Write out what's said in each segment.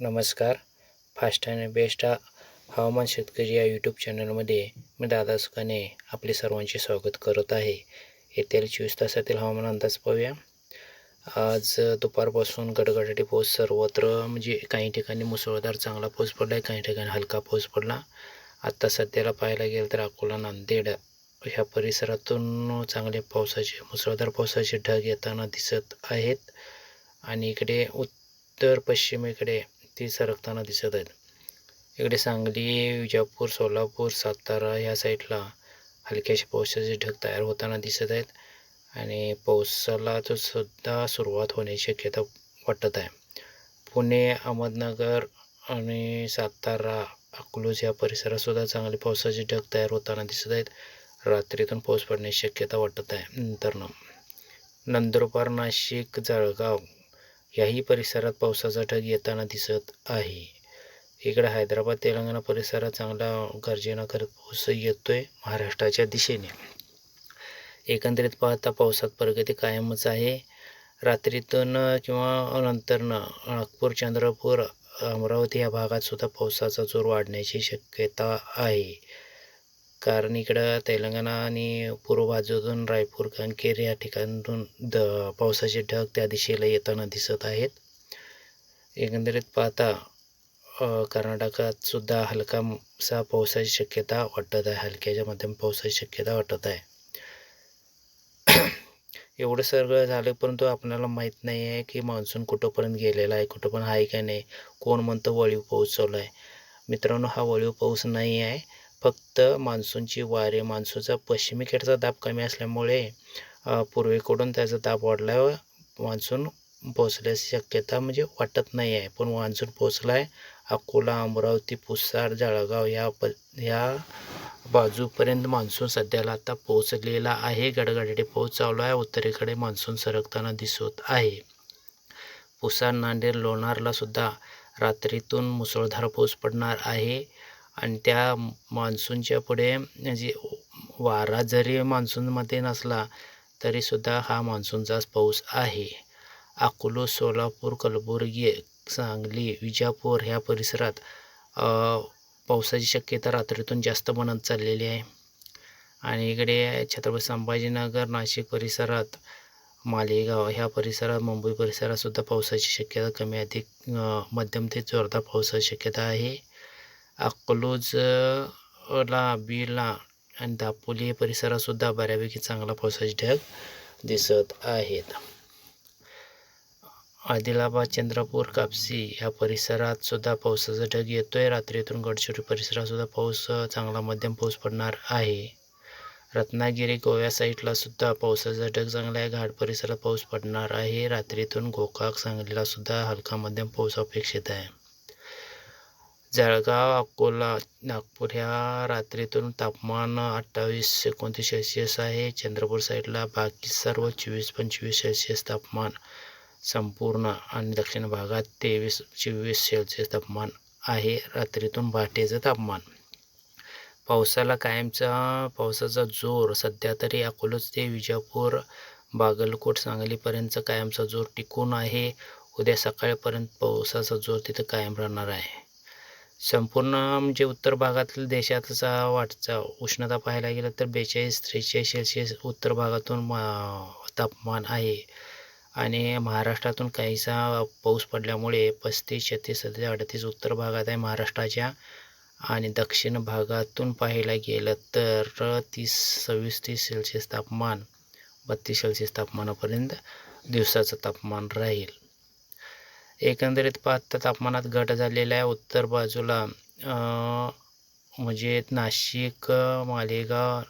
नमस्कार. फास्ट आणि बेस्ट हा हवामान शेतकरी या यूट्यूब चॅनलमध्ये मी दादा सुकाने आपले सर्वांचे स्वागत करत आहे. येत्या चोवीस तासातील हवामान अंदाज पाहूया. आज दुपारपासून गडगडाटी पाऊस सर्वत्र म्हणजे काही ठिकाणी मुसळधार चांगला पाऊस पडला आहे काही ठिकाणी हलका पाऊस पडला. आत्ता सध्याला पाहायला गेलं तर अकोला नांदेड ह्या परिसरातून चांगले पावसाचे मुसळधार पावसाचे ढग येताना दिसत आहेत. आणि इकडे उत्तर पश्चिमेकडे ती सरकताना दिसत आहेत. इकडे सांगली विजापूर सोलापूर सातारा या साईडला हलक्याशा पावसाचे ढग तयार होताना दिसत आहेत आणि पावसाला तो सुद्धा सुरुवात होण्याची शक्यता वाटत आहे. पुणे अहमदनगर आणि सातारा अकलूज या परिसरातसुद्धा चांगले पावसाचे ढग तयार होताना दिसत आहेत. रात्रीतून पाऊस पडण्याची शक्यता वाटत आहे. नंतरनं नंदुरबार नाशिक जळगाव याही परिसरात पावसाचा ढग येताना दिसत आहे. इकडे हैदराबाद तेलंगणा परिसरात चांगला गर्जना करत पाऊस आहे महाराष्ट्राच्या दिशेने. एकंदरीत पाहता पावसात प्रगती कायमच आहे. रात्रीतून किंवा नंतरनं नागपूर चंद्रपूर अमरावती या भागात सुद्धा पावसाचा जोर वाढण्याची शक्यता आहे. कारण इकडं तेलंगणा आणि पूर्व बाजूतून रायपूर कंकेर या ठिकाणून द पावसाचे ढग त्या दिशेला येताना दिसत आहेत. एकंदरीत पाहता कर्नाटकात सुद्धा हलकासा पावसाची शक्यता वाटत आहे. हलक्याच्या मध्यम पावसाची शक्यता वाटत आहे. एवढं सगळं झालं परंतु आपल्याला माहीत नाही आहे की मान्सून कुठंपर्यंत गेलेला आहे कुठं पण आहे का नाही कोण म्हणतं वळीव पाऊस चालू आहे. मित्रांनो हा वळीव पाऊस नाही आहे. फक्त मान्सूनची वारे मान्सूनचा पश्चिमेकडचा दाब कमी असल्यामुळे पूर्वेकडून त्याचा दाब वाढला. मान्सून पोचल्याची शक्यता म्हणजे वाटत नाही आहे. पण मान्सून पोचला आहे अकोला अमरावती पुसार जळगाव या प या बाजूपर्यंत मान्सून सध्याला आता पोचलेला आहे. गडगडाटे पाऊस चालू आहे. उत्तरेकडे मान्सून सरकताना दिसत आहे. पुसार नांदेड लोणारला सुद्धा रात्रीतून मुसळधार पाऊस पडणार आहे. आणि त्या मान्सूनच्या पुढे जे वारा जरी मान्सूनमध्ये नसला तरीसुद्धा हा मान्सूनचाच पाऊस आहे. अकोलो सोलापूर कलबुर्गी सांगली विजापूर ह्या परिसरात पावसाची शक्यता रात्रीतून जास्त बनत चाललेली आहे. आणि इकडे छत्रपती संभाजीनगर नाशिक परिसरात मालेगाव ह्या परिसरात मुंबई परिसरातसुद्धा पावसाची शक्यता कमी अधिक मध्यम ते जोरदार पावसाची शक्यता आहे. अकलूजला बीला आणि दापोली परिसरातसुद्धा बऱ्यापैकी चांगला पावसाचे ढग दिसत आहेत. आदिलाबाद चंद्रपूर कापसी ह्या परिसरात सुद्धा पावसाचा ढग येतोय. रात्रीतून गडचिरोली परिसरात सुद्धा पाऊस चांगला मध्यम पाऊस पडणार आहे. रत्नागिरी गोव्या साईडला सुद्धा पावसाचा ढग चांगला आहे. घाट परिसरात पाऊस पडणार आहे. रात्रीतून गोकाक सांगलीला सुद्धा हलका मध्यम पाऊस अपेक्षित आहे. जळगाव अकोला नागपूर ह्या रात्रीतून तापमान अठ्ठावीस एकोणतीस सेल्सिअस आहे. चंद्रपूर साईडला बाकी सर्व चोवीस पंचवीस सेल्सिअस तापमान संपूर्ण आणि दक्षिण भागात तेवीस चोवीस सेल्सिअस तापमान आहे. रात्रीतून पहाटेचं तापमान. पावसाला कायमचा पावसाचा जोर सध्या तरी अकोलच ते विजापूर बागलकोट सांगलीपर्यंतचा कायमचा जोर टिकून आहे. उद्या सकाळपर्यंत पावसाचा जोर तिथं कायम राहणार आहे. संपूर्ण म्हणजे उत्तर भागातील देशातचा वाटचा उष्णता पाहायला गेलं तर बेचाळीस त्रेचाळीस सेल्सिअस उत्तर भागातून तापमान आहे. आणि महाराष्ट्रातून काहीसा पाऊस पडल्यामुळे पस्तीस छत्तीस सध्या अडतीस उत्तर भागात आहे महाराष्ट्राच्या. आणि दक्षिण भागातून पाहायला गेलं तर तीस सव्वीस तीस सेल्सिअस तापमान बत्तीस सेल्सिअस तापमानापर्यंत दिवसाचं तापमान राहील. एकंदरीत पाहता तापमानात घट झालेला आहे. उत्तर बाजूला म्हणजे नाशिक मालेगाव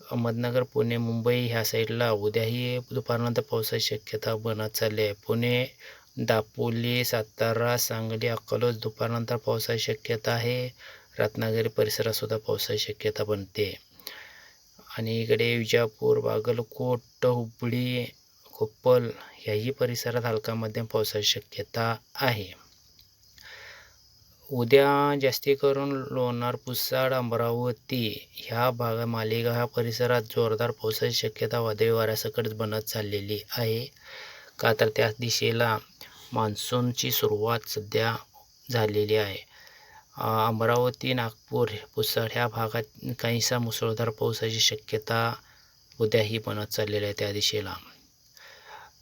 अहमदनगर पुणे मुंबई ह्या साईडला उद्याही दुपारनंतर पावसाची शक्यता बनत चालली आहे. पुणे दापोली सातारा सांगली अकोलोज दुपारनंतर पावसाची शक्यता आहे. रत्नागिरी परिसरातसुद्धा पावसाची शक्यता बनते. आणि इकडे विजापूर बागलकोट हुबळी कोप्पल ह्याही परिसरात हलका मध्यम पावसाची शक्यता आहे. उद्या जास्ती करून लोणार पुसाड अमरावती ह्या भागा मालेगाव ह्या परिसरात जोरदार पावसाची शक्यता वादळी वाऱ्यासकट बनत चाललेली आहे. का तर त्या दिशेला मान्सूनची सुरुवात सध्या झालेली आहे. अमरावती नागपूर पुसाड ह्या भागात काहीसा मुसळधार पावसाची शक्यता उद्याही बनत चाललेली आहे त्या दिशेला.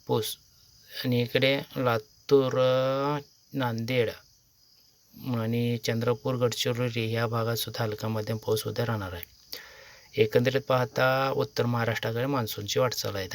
पोस. आणि इकडे लातूर नांदेड आणि चंद्रपूर गडचिरोली ह्या भागातसुद्धा हलका मध्यम पाऊस उद्या राहणार आहे. एकंदरीत पाहता उत्तर महाराष्ट्राकडे मान्सूनची वाटचाल आहे.